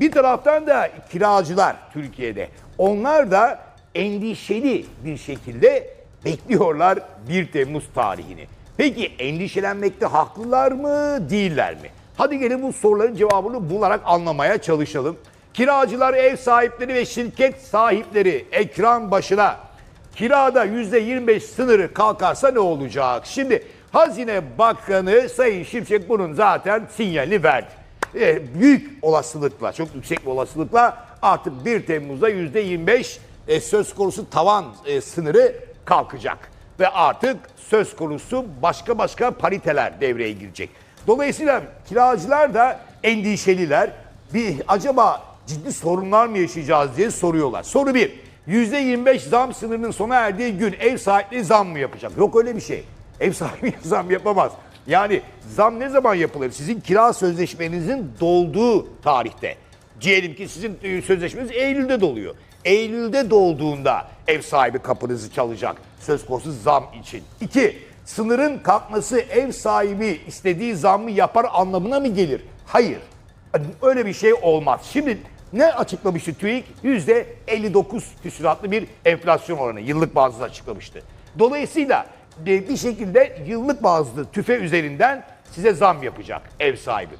Bir taraftan da kiracılar Türkiye'de. Onlar da endişeli bir şekilde bekliyorlar 1 Temmuz tarihini. Peki endişelenmekte haklılar mı, değiller mi? Hadi gelin bu soruların cevabını bularak anlamaya çalışalım. Kiracılar, ev sahipleri ve şirket sahipleri ekran başına kirada %25 sınırı kalkarsa ne olacak? Şimdi Hazine Bakanı Sayın Şimşek bunun zaten sinyalini verdi. E, büyük olasılıkla, çok yüksek bir olasılıkla artık 1 Temmuz'da %25 e, söz konusu tavan e, sınırı kalkacak. Ve artık söz konusu başka başka pariteler devreye girecek. Dolayısıyla kiracılar da endişeliler. Bir acaba ciddi sorunlar mı yaşayacağız diye soruyorlar. Soru bir. %25 zam sınırının sona erdiği gün ev sahipleri zam mı yapacak? Yok öyle bir şey. Ev sahibi zam yapamaz. Yani zam ne zaman yapılır? Sizin kira sözleşmenizin dolduğu tarihte. Diyelim ki sizin e, sözleşmeniz Eylül'de doluyor. Eylül'de dolduğunda ev sahibi kapınızı çalacak. Söz konusu zam için. İki, sınırın kalkması ev sahibi istediği zammı yapar anlamına mı gelir? Hayır. Öyle bir şey olmaz. Şimdi ne açıklamıştı TÜİK? %59 küsuratlı bir enflasyon oranı yıllık bazda açıklamıştı. Dolayısıyla bir şekilde yıllık bazlı tüfe üzerinden size zam yapacak ev sahibi.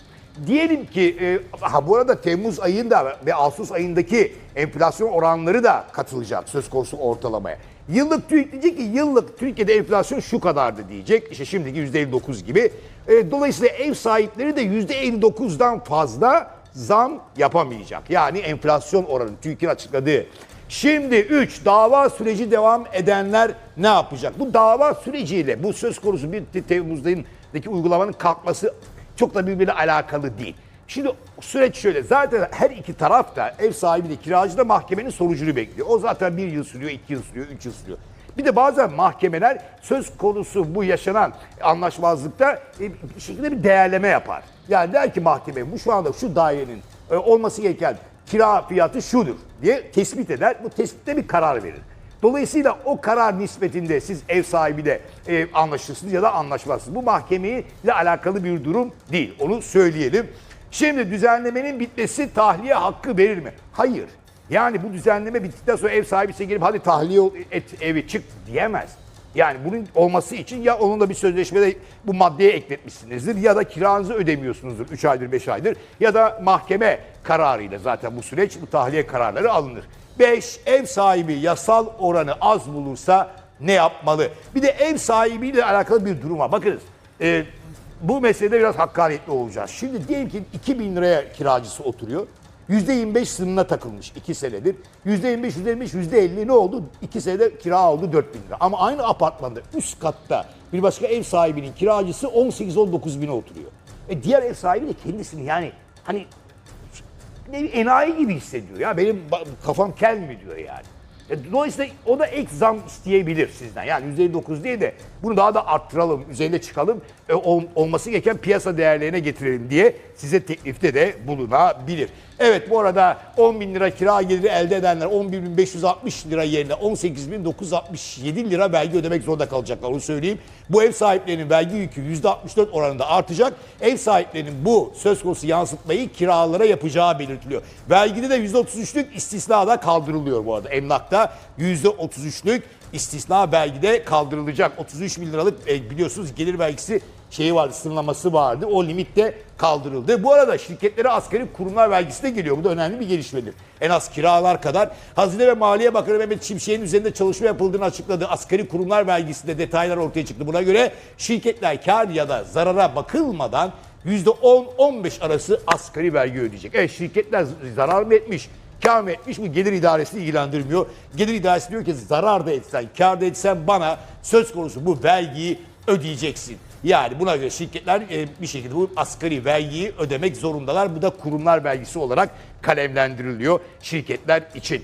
Diyelim ki e, ha bu arada Temmuz ayında ve Ağustos ayındaki enflasyon oranları da katılacak söz konusu ortalamaya. Yıllık diyecek ki yıllık Türkiye'de enflasyon şu kadardı diyecek. İşte şimdiki %59 gibi. E, dolayısıyla ev sahipleri de %59'dan fazla zam yapamayacak. Yani enflasyon oranı TÜİK'in açıkladığı. Şimdi 3 dava süreci devam edenler ne yapacak? Bu dava süreciyle bu söz konusu bir Temmuz'daki uygulamanın kalkması çok da birbirine alakalı değil. Şimdi süreç şöyle zaten her iki taraf da ev sahibi de kiracı da mahkemenin sonucunu bekliyor. O zaten bir yıl sürüyor, iki yıl sürüyor, üç yıl sürüyor. Bir de bazen mahkemeler söz konusu bu yaşanan anlaşmazlıkta e, bir şekilde bir değerleme yapar. Yani der ki mahkeme bu şu anda şu dairenin e, olması gereken kira fiyatı şudur diye tespit eder. Bu tespitte bir karar verir. Dolayısıyla o karar nispetinde siz ev sahibiyle e, anlaşırsınız ya da anlaşmazsınız. Bu mahkemeyle alakalı bir durum değil. Onu söyleyelim. Şimdi düzenlemenin bitmesi tahliye hakkı verir mi? Hayır. Yani bu düzenleme bittikten sonra ev sahibi size gelip hadi tahliye et evi çık diyemez. Yani bunun olması için ya onunla bir sözleşmede bu maddeye ekletmişsinizdir ya da kiranızı ödemiyorsunuzdur 3 aydır 5 aydır ya da mahkeme kararıyla zaten bu süreç bu tahliye kararları alınır. 5. Ev sahibi yasal oranı az bulursa ne yapmalı? Bir de ev sahibiyle alakalı bir durum var. Bakınız e, bu meselede biraz hakkaniyetli olacağız. Şimdi diyelim ki 2000 liraya kiracısı oturuyor. %25 sınırına takılmış 2 senedir. %25, %25, %50 ne oldu? 2 senede kira oldu 4 bin lira. Ama aynı apartmanda üst katta bir başka ev sahibinin kiracısı 18-19 bine oturuyor. E diğer ev sahibi de kendisini yani hani ne enayi gibi hissediyor ya. Benim kafam kel mi diyor yani. E, Dolayısıyla o da ek zam isteyebilir sizden. Yani %9 değil de bunu daha da arttıralım, üzerine çıkalım, e, ol- olması gereken piyasa değerlerine getirelim diye size teklifte de bulunabilir. Evet bu arada 10 bin lira kira geliri elde edenler 11.560 lira yerine 18.967 lira vergi ödemek zorunda kalacaklar onu söyleyeyim. Bu ev sahiplerinin vergi yükü %64 oranında artacak. Ev sahiplerinin bu söz konusu yansıtmayı kiralara yapacağı belirtiliyor. Vergide de %33'lük istisna da kaldırılıyor bu arada. Emlakta %33'lük istisna vergide kaldırılacak. 33 bin liralık e, biliyorsunuz gelir vergisi şeyi vardı, sınırlaması vardı. O limit de kaldırıldı. Bu arada şirketlere asgari kurumlar vergisi de geliyor. Bu da önemli bir gelişmedir. En az kiralar kadar. Hazine ve Maliye Bakanı Mehmet Şimşek'in üzerinde çalışma yapıldığını açıkladı. Asgari kurumlar vergisinde detaylar ortaya çıktı. Buna göre şirketler kar ya da zarara bakılmadan %10-15 arası asgari vergi ödeyecek. Evet şirketler zarar mı etmiş? Kar mı etmiş bu gelir idaresini ilgilendirmiyor. Gelir idaresi diyor ki zarar da etsen, kar da etsen bana söz konusu bu vergiyi ödeyeceksin. Yani buna göre şirketler e, bir şekilde bu asgari vergiyi ödemek zorundalar. Bu da kurumlar vergisi olarak kalemlendiriliyor şirketler için.